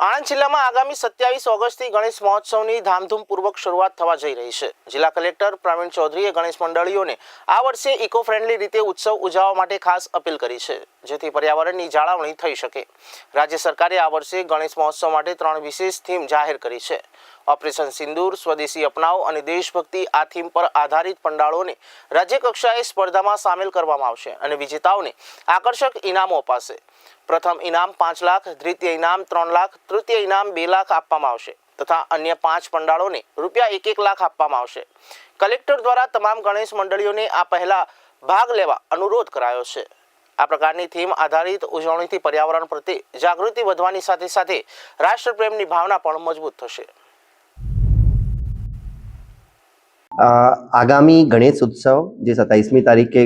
આણંદ જિલ્લામાં આગામી સત્યાવીસ ઓગસ્ટથી ગણેશ મહોત્સવની ધામધૂમપૂર્વક શરૂઆત થવા જઈ રહી છે. જિલ્લા કલેક્ટર પ્રવીણ ચૌધરીએ ગણેશ મંડળીઓને આ વર્ષે ઇકો ફ્રેન્ડલી રીતે ઉત્સવ ઉજવવા માટે ખાસ અપીલ કરી છે, જેથી પર્યાવરણની જાળવણી થઈ શકે. રાજ્ય સરકારે આ વર્ષે ગણેશ મહોત્સવ માટે ત્રણ વિશેષ થીમ જાહેર કરી છે. ઓપરેશન સિંદૂર, સ્વદેશી અપનાવ અને દેશભક્તિ આ થીમ પર આધારિત પંડાળોને રાજ્ય કક્ષાએ સ્પર્ધામાં સામેલ કરવામાં આવશે અને વિજેતાઓને આકર્ષક ઇનામો અપાશે. પ્રથમ ઇનામ પાંચ લાખ, દ્વિતીય ઇનામ ત્રણ લાખ, તૃતીય ઇનામ બે લાખ આપવામાં આવશે તથા અન્ય પાંચ પંડાળોને રૂપિયા એક એક લાખ આપવામાં આવશે. કલેક્ટર દ્વારા તમામ ગણેશ મંડળીઓને આ પહેલા ભાગ લેવા અનુરોધ કરાયો છે. આ પ્રકારની થીમ આધારિત ઉજવણીથી પર્યાવરણ પ્રત્યે જાગૃતિ વધવાની સાથે સાથે રાષ્ટ્રપ્રેમની ભાવના પણ મજબૂત થશે. આગામી ગણેશ ઉત્સવ જે સત્તાવીસમી તારીખે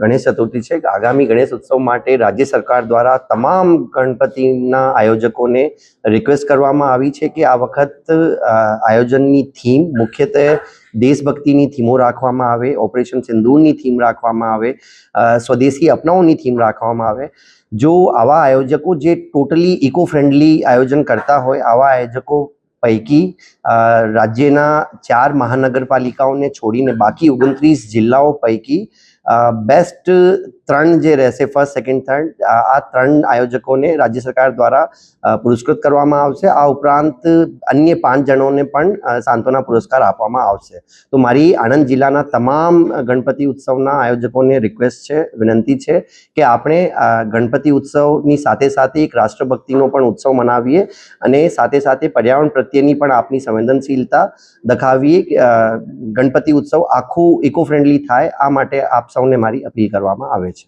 ગણેશ ચતુર્થી છે, આગામી ગણેશ ઉત્સવ માટે રાજ્ય સરકાર દ્વારા તમામ ગણપતિના આયોજકોને રિક્વેસ્ટ કરવામાં આવી છે કે આ વખત આયોજનની થીમ મુખ્યત્વે દેશભક્તિની થીમો રાખવામાં આવે, ઓપરેશન સિંદૂરની થીમ રાખવામાં આવે સ્વદેશી અપનાઓની થીમ રાખવામાં આવે. જો આવા આયોજકો જે ટોટલી ઇકો ફ્રેન્ડલી આયોજન કરતા હોય, આવા આયોજકો પૈકી રાજ્યના ચાર મહાનગરપાલિકાઓને છોડીને બાકી ઓગણત્રીસ જિલ્લાઓ પૈકી બેસ્ટ ત્રણ જે રહેશે ફર્સ્ટ સેકન્ડ થર્ડ આ ત્રણ આયોજકોને રાજ્ય સરકાર દ્વારા પુરસ્કૃત કરવામાં આવશે. આ ઉપરાંત અન્ય પાંચ જણોને પણ સાંત્વના પુરસ્કાર આપવામાં આવશે. તો મારી આણંદ જિલ્લાના તમામ ગણપતિ ઉત્સવના આયોજકોને રિક્વેસ્ટ છે, વિનંતી છે કે આપણે ગણપતિ ઉત્સવની સાથે સાથે એક રાષ્ટ્રભક્તિનો પણ ઉત્સવ મનાવીએ અને સાથે સાથે પર્યાવરણ પ્રત્યેની પણ આપની સંવેદનશીલતા દખાવીએ ગણપતિ ઉત્સવ આખું ઇકો ફ્રેન્ડલી થાય, આ માટે આપ સૌને મારી અપીલ કરવામાં આવે છે.